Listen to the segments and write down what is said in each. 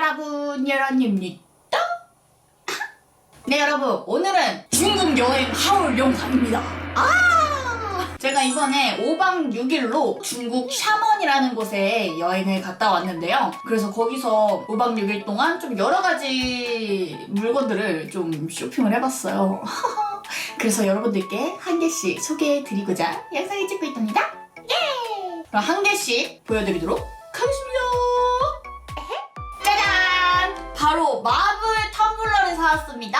여러분 여러분입니다. 네 여러분 오늘은 중국 여행 하울 영상입니다. 아 제가 이번에 5박 6일로 중국 샤먼이라는 곳에 여행을 갔다 왔는데요. 그래서 거기서 5박 6일 동안 좀 여러 가지 물건들을 좀 쇼핑을 해봤어요. 그래서 여러분들께 한 개씩 소개해드리고자 영상을 찍고 있답니다. 예! 그럼 한 개씩 보여드리도록 사왔습니다.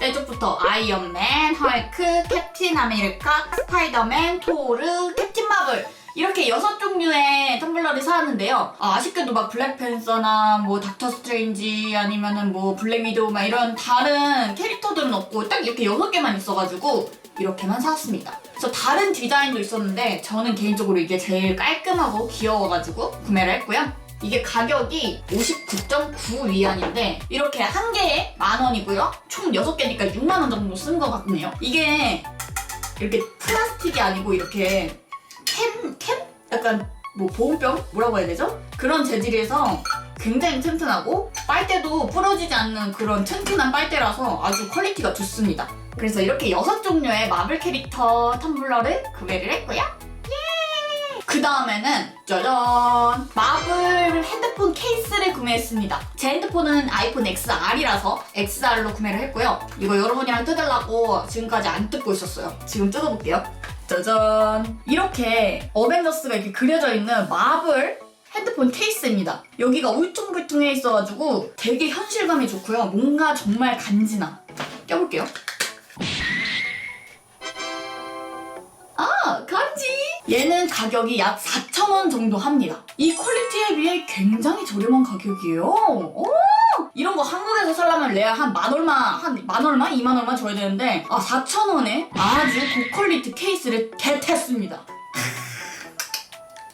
예! 이쪽부터 아이언맨, 헐크, 캡틴 아메리카, 스파이더맨, 토르, 캡틴 마블 이렇게 여섯 종류의 텀블러를 사왔는데요. 아, 쉽게도막 블랙팬서나 뭐 닥터 스트레인지 아니면은 뭐 블랙 위도우 막 이런 다른 캐릭터들은 없고 딱 이렇게 여섯 개만 있어가지고 이렇게만 사왔습니다. 그래서 다른 디자인도 있었는데 저는 개인적으로 이게 제일 깔끔하고 귀여워가지고 구매를 했고요. 이게 가격이 59.9 위안인데 이렇게 한 개에 만 원이고요. 총 6개니까 6만 원 정도 쓴 것 같네요. 이게 이렇게 플라스틱이 아니고 이렇게 캔, 캔? 약간 뭐 보온병? 뭐라고 해야 되죠? 그런 재질에서 굉장히 튼튼하고 빨대도 부러지지 않는 그런 튼튼한 빨대라서 아주 퀄리티가 좋습니다. 그래서 이렇게 여섯 종류의 마블 캐릭터 텀블러를 구매를 했고요. 그 다음에는 짜잔 마블 핸드폰 케이스를 구매했습니다. 제 핸드폰은 아이폰 XR이라서 XR로 구매를 했고요. 이거 여러분이랑 뜯으려고 지금까지 안 뜯고 있었어요. 지금 뜯어볼게요. 짜잔 이렇게 어벤져스가 이렇게 그려져 있는 마블 핸드폰 케이스입니다. 여기가 울퉁불퉁해 있어가지고 되게 현실감이 좋고요. 뭔가 정말 간지나. 껴볼게요. 얘는 가격이 약 4,000원 정도 합니다. 이 퀄리티에 비해 굉장히 저렴한 가격이에요. 오! 이런 거 한국에서 살려면 레아 한만 얼마, 한 만 얼마? 2만 얼마 줘야 되는데, 아, 4,000원에 아주 고퀄리티 케이스를 겟했습니다.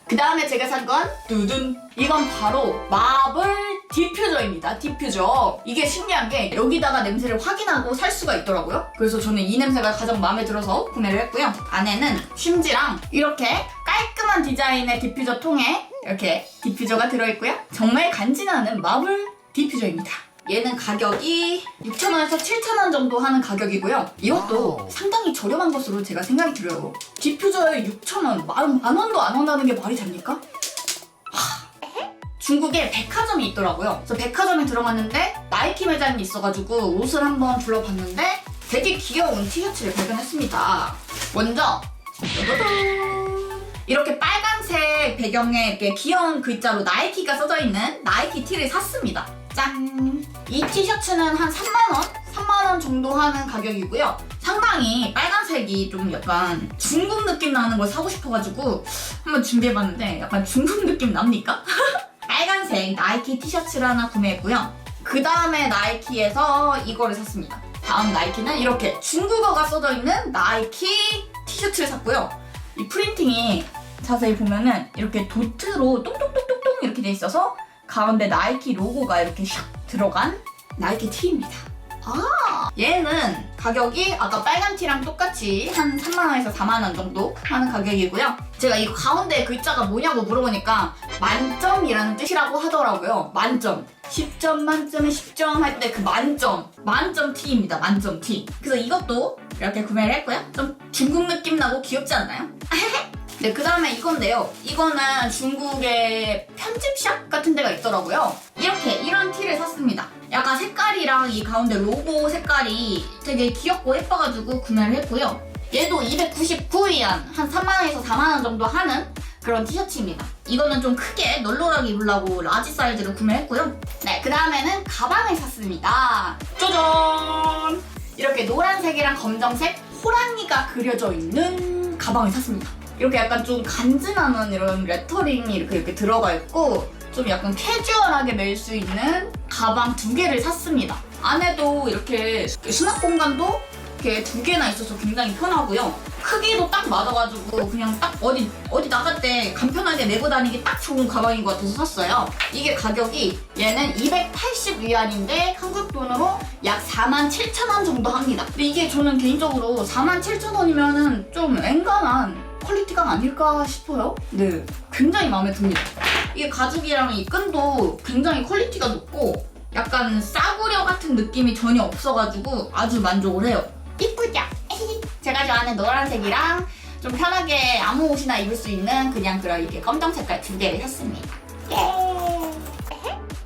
그 다음에 제가 산 건 두둔 이건 바로 마블 디퓨저입니다 디퓨저 이게 신기한 게 여기다가 냄새를 확인하고 살 수가 있더라고요 그래서 저는 이 냄새가 가장 마음에 들어서 구매를 했고요 안에는 심지랑 이렇게 깔끔한 디자인의 디퓨저 통에 이렇게 디퓨저가 들어있고요 정말 간지나는 마블 디퓨저입니다 얘는 가격이 6,000원에서 7,000원 정도 하는 가격이고요. 이것도 와우. 상당히 저렴한 것으로 제가 생각이 들어요. 디퓨저에 6,000원, 만, 만 원도 안 한다는 게 말이 됩니까? 하, 중국에 백화점이 있더라고요. 그래서 백화점에 들어갔는데 나이키 매장이 있어가지고 옷을 한번 둘러봤는데 되게 귀여운 티셔츠를 발견했습니다. 먼저. 이렇게 빨간색 배경에 이렇게 귀여운 글자로 나이키가 써져 있는 나이키 티를 샀습니다. 짠! 이 티셔츠는 한 3만원? 3만원 정도 하는 가격이고요. 상당히 빨간색이 좀 약간 중국 느낌 나는 걸 사고 싶어가지고 한번 준비해봤는데 약간 중국 느낌 납니까? 빨간색 나이키 티셔츠를 하나 구매했고요. 그 다음에 나이키에서 이거를 샀습니다. 다음 나이키는 이렇게 중국어가 써져 있는 나이키 티셔츠를 샀고요. 이 프린팅이 자세히 보면은 이렇게 도트로 똥똥똥똥똥 이렇게 돼 있어서 가운데 나이키 로고가 이렇게 샥 들어간 나이키 티입니다. 아, 얘는 가격이 아까 빨간 티랑 똑같이 한 3만원에서 4만원 정도 하는 가격이고요. 제가 이 가운데 글자가 뭐냐고 물어보니까 만점이라는 뜻이라고 하더라고요. 만점. 10점 만점에 10점 할 때 그 만점. 만점 티입니다. 만점 티. 그래서 이것도 이렇게 구매를 했고요. 좀 중국 느낌 나고 귀엽지 않나요? 네, 그 다음에 이건데요. 이거는 중국의 편집샵 같은 데가 있더라고요. 이렇게, 이런 티를 샀습니다. 약간 색깔이랑 이 가운데 로고 색깔이 되게 귀엽고 예뻐가지고 구매를 했고요. 얘도 299위안, 한 3만원에서 4만원 정도 하는 그런 티셔츠입니다. 이거는 좀 크게 널널하게 입으려고 라지 사이즈를 구매했고요. 네, 그 다음에는 가방을 샀습니다. 짜잔! 이렇게 노란색이랑 검정색 호랑이가 그려져 있는 가방을 샀습니다. 이렇게 약간 좀 간지나는 이런 레터링이 이렇게 이렇게 들어가 있고 좀 약간 캐주얼하게 멜 수 있는 가방 두 개를 샀습니다. 안에도 이렇게 수납 공간도 이렇게 두 개나 있어서 굉장히 편하고요. 크기도 딱 맞아가지고 그냥 딱 어디 어디 나갈 때 간편하게 메고 다니기 딱 좋은 가방인 것 같아서 샀어요. 이게 가격이 얘는 280 위안인데 한국 돈으로 약 47,000원 정도 합니다. 근데 이게 저는 개인적으로 47,000원이면은 좀 앵간한 퀄리티가 아닐까 싶어요. 네, 굉장히 마음에 듭니다. 이게 가죽이랑 이 끈도 굉장히 퀄리티가 높고 약간 싸구려 같은 느낌이 전혀 없어가지고 아주 만족을 해요. 이쁘죠? 제가 좋아하는 노란색이랑 좀 편하게 아무 옷이나 입을 수 있는 그냥 그런 이렇게 검정 색깔 두 개를 샀습니다.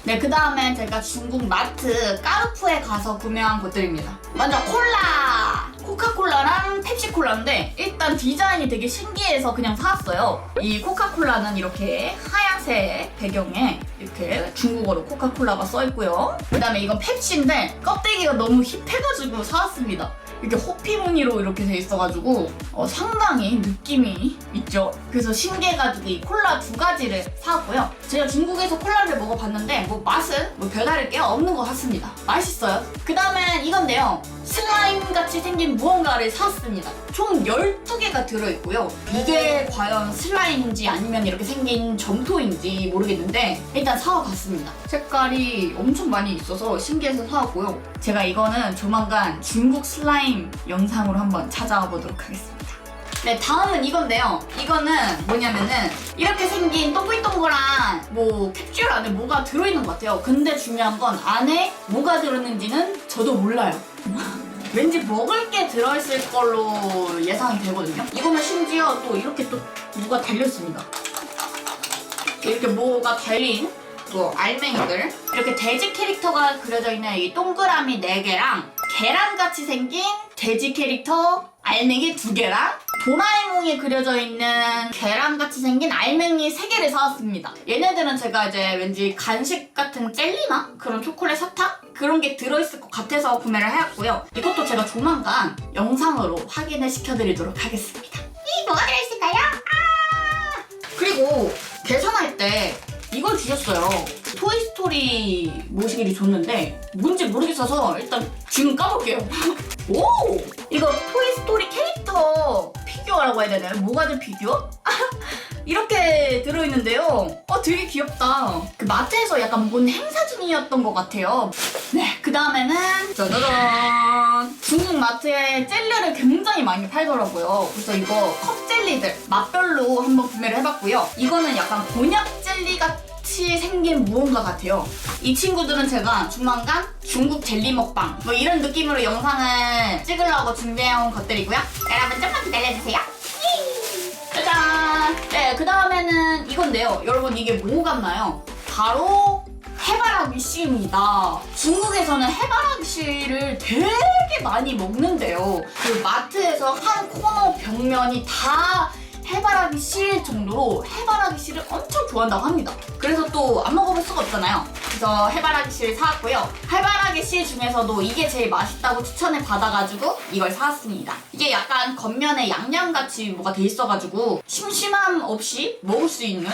네, 그 다음에 제가 중국 마트 까르푸에 가서 구매한 것들입니다. 먼저 콜라! 코카콜라랑 펩시콜라인데 일단 디자인이 되게 신기해서 그냥 사왔어요. 이 코카콜라는 이렇게 하얀색 배경에 이렇게 중국어로 코카콜라가 써있고요. 그 다음에 이건 펩시인데 껍데기가 너무 힙해가지고 사왔습니다. 이렇게 호피 무늬로 이렇게 돼 있어가지고 어, 상당히 느낌이 있죠. 그래서 신기해가지고 이 콜라 두 가지를 사왔고요. 제가 중국에서 콜라를 먹어봤는데 뭐 맛은 뭐 별다를 게 없는 것 같습니다. 맛있어요. 그 다음엔 이건데요. 슬라임 같이 생긴 무언가를 샀습니다. 총 12개가 들어있고요. 이게 과연 슬라임인지 아니면 이렇게 생긴 점토인지 모르겠는데 일단 사와봤습니다. 색깔이 엄청 많이 있어서 신기해서 사왔고요. 제가 이거는 조만간 중국 슬라임 영상으로 한번 찾아와 보도록 하겠습니다. 네, 다음은 이건데요. 이거는 뭐냐면은 이렇게 생긴 동글동글한 뭐 캡슐 안에 뭐가 들어있는 것 같아요. 근데 중요한 건 안에 뭐가 들었는지는 저도 몰라요. 왠지 먹을 게 들어있을 걸로 예상이 되거든요. 이거는 심지어 또 이렇게 또 뭐가 달렸습니다. 이렇게 뭐가 달린 뭐 알맹이들 이렇게 돼지 캐릭터가 그려져 있는 이 동그라미 4개랑 계란같이 생긴 돼지 캐릭터 알맹이 2개랑 도라에몽이 그려져 있는 계란같이 생긴 알맹이 3개를 사왔습니다. 얘네들은 제가 이제 왠지 간식 같은 젤리나 그런 초콜릿 사탕? 그런 게 들어있을 것 같아서 구매를 해왔고요. 이것도 제가 조만간 영상으로 확인을 시켜드리도록 하겠습니다. 이 뭐가 들어있을까요? 아! 그리고 계산할 때 이걸 주셨어요. 토이스토리 모시기를 줬는데 뭔지 모르겠어서 일단 지금 까볼게요. 오! 이거 토이스토리 캐릭터 피규어라고 해야 되나요? 모가지 피규어? 이렇게 들어있는데요. 어, 되게 귀엽다. 그 마트에서 약간 본 행사 중이었던 것 같아요. 네, 그 다음에는 짜자잔! 중국 마트에 젤리를 굉장히 많이 팔더라고요. 그래서 이거 컵 젤리들 맛별로 한번 구매를 해봤고요. 이거는 약간 곤약 젤리 같 이 생긴 무언가 같아요. 이 친구들은 제가 조만간 중국 젤리 먹방 뭐 이런 느낌으로 영상을 찍으려고 준비해온 것들이고요. 여러분 좀만 기다려주세요. 짜잔! 네, 그 다음에는 이건데요. 여러분 이게 뭐 같나요? 바로 해바라기 씨입니다. 중국에서는 해바라기 씨를 되게 많이 먹는데요. 그 마트에서 한 코너 벽면이 다 해바라기 씨일 정도로 해바라기 씨를 엄청 좋아한다고 합니다. 그래서 또 안 먹어볼 수가 없잖아요. 그래서 해바라기 씨를 사왔고요. 해바라기 씨 중에서도 이게 제일 맛있다고 추천을 받아가지고 이걸 사왔습니다. 이게 약간 겉면에 양념같이 뭐가 돼 있어가지고 심심함 없이 먹을 수 있는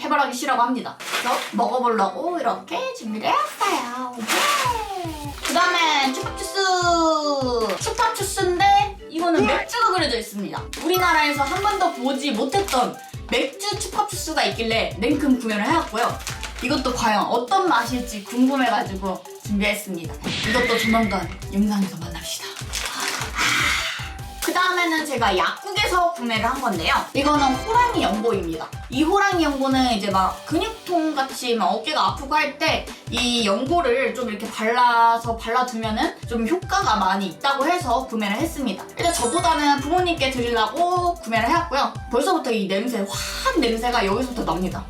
해바라기 씨라고 합니다. 그래서 먹어보려고 이렇게 준비를 해왔어요. 예! 그 다음에 추파추스! 추파추스인데 이거는 맥주가 그려져 있습니다. 우리나라에서 한 번도 보지 못했던 맥주 추파추스가 있길래 냉큼 구매를 해왔고요. 이것도 과연 어떤 맛일지 궁금해가지고 준비했습니다. 이것도 조만간 영상에서 만납시다. 그 다음에는 제가 약국에서 구매를 한 건데요. 이거는 호랑이 연고입니다. 이 호랑이 연고는 이제 막 근육통 같이 막 어깨가 아프고 할 때 이 연고를 좀 이렇게 발라서 발라두면은 좀 효과가 많이 있다고 해서 구매를 했습니다. 일단 저보다는 부모님께 드리려고 구매를 해왔고요. 벌써부터 이 냄새, 화한 냄새가 여기서부터 납니다.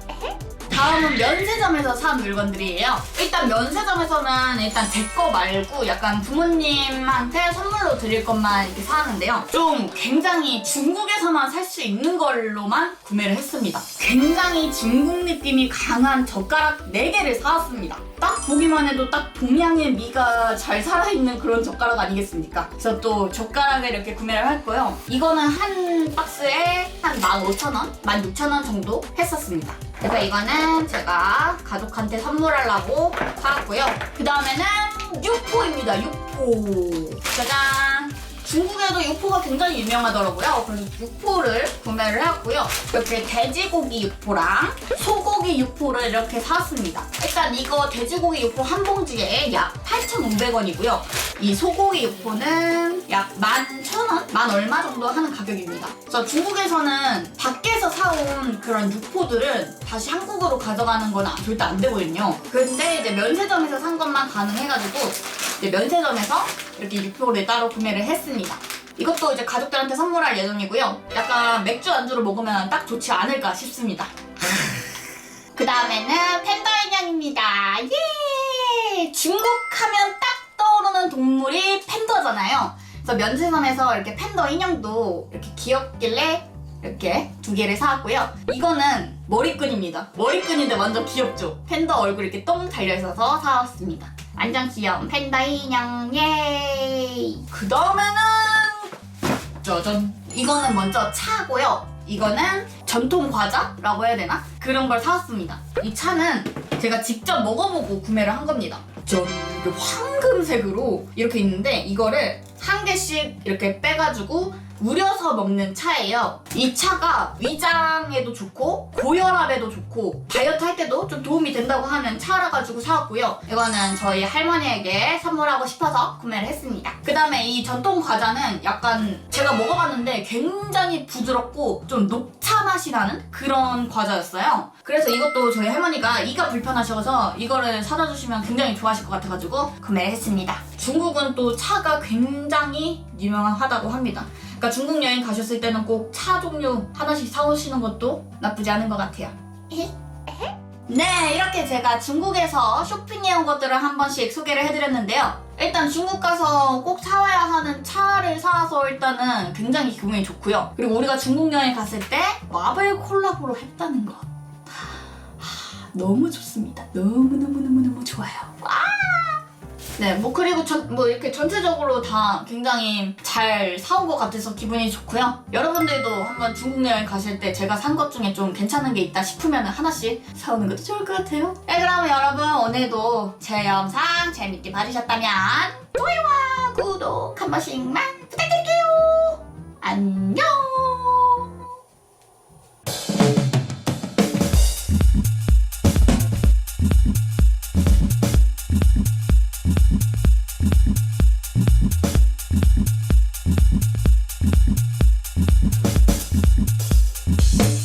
다음은 면세점에서 산 물건들이에요. 일단 면세점에서는 일단 제 거 말고 약간 부모님한테 선물로 드릴 것만 이렇게 사는데요. 좀 굉장히 중국에서만 살 수 있는 걸로만 구매를 했습니다. 굉장히 중국 느낌이 강한 젓가락 4개를 사왔습니다. 딱 보기만 해도 딱 동양의 미가 잘 살아있는 그런 젓가락 아니겠습니까? 그래서 또 젓가락을 이렇게 구매를 했고요. 이거는 한 박스에 한 15,000원? 16,000원 정도 했었습니다. 그래서 이거는 제가 가족한테 선물하려고 사왔고요. 그 다음에는 육포입니다. 육포. 짜잔. 중국에도 육포가 굉장히 유명하더라고요. 그래서 육포를 구매를 해왔고요. 이렇게 돼지고기 육포랑 소 고기 육포를 이렇게 사왔습니다. 일단 이거 돼지고기 육포 한 봉지에 약 8,500원이고요. 이 소고기 육포는 약 11,000원 만 얼마 정도 하는 가격입니다. 그래서 중국에서는 밖에서 사온 그런 육포들은 다시 한국으로 가져가는 건 절대 안 되거든요. 근데 이제 면세점에서 산 것만 가능해가지고 이제 면세점에서 이렇게 육포를 따로 구매를 했습니다. 이것도 이제 가족들한테 선물할 예정이고요. 약간 맥주 안주로 먹으면 딱 좋지 않을까 싶습니다. 그 다음에는 팬더 인형입니다. 예! 중국 하면 딱 떠오르는 동물이 팬더잖아요. 그래서 면세점에서 이렇게 팬더 인형도 이렇게 귀엽길래 이렇게 두 개를 사왔고요. 이거는 머리끈입니다. 머리끈인데 완전 귀엽죠? 팬더 얼굴 이렇게 똥 달려있어서 사왔습니다. 완전 귀여운 팬더 인형, 예! 그 다음에는 짜잔. 이거는 먼저 차고요. 이거는 전통 과자라고 해야 되나? 그런 걸 사왔습니다. 이 차는 제가 직접 먹어보고 구매를 한 겁니다. 짠! 이게 황금색으로 이렇게 있는데 이거를 한 개씩 이렇게 빼가지고 우려서 먹는 차예요. 이 차가 위장에도 좋고 고혈압에도 좋고 다이어트 할 때도 좀 도움이 된다고 하는 차라 가지고 사왔고요. 이거는 저희 할머니에게 선물하고 싶어서 구매를 했습니다. 그 다음에 이 전통 과자는 약간 제가 먹어봤는데 굉장히 부드럽고 좀 녹차 맛이 나는 그런 과자였어요. 그래서 이것도 저희 할머니가 이가 불편하셔서 이거를 사다 주시면 굉장히 좋아하실 것 같아가지고 구매를 했습니다. 중국은 또 차가 굉장히 유명하다고 합니다. 그러니까 중국 여행 가셨을 때는 꼭 차 종류 하나씩 사오시는 것도 나쁘지 않은 것 같아요. 네, 이렇게 제가 중국에서 쇼핑해온 것들을 한 번씩 소개를 해드렸는데요. 일단 중국 가서 꼭 사와야 하는 차를 사와서 일단은 굉장히 기분이 좋고요. 그리고 우리가 중국 여행 갔을 때 마블 콜라보로 했다는 것. 하, 너무 좋습니다. 너무너무너무너무 좋아요. 네, 뭐 그리고 전, 뭐 이렇게 전체적으로 다 굉장히 잘 사온 것 같아서 기분이 좋고요. 여러분들도 한번 중국 여행 가실 때 제가 산 것 중에 좀 괜찮은 게 있다 싶으면 하나씩 사오는 것도 좋을 것 같아요. 네, 그럼 여러분 오늘도 제 영상 재밌게 봐주셨다면 좋아요와 구독 한 번씩만 부탁드릴게요. 안녕!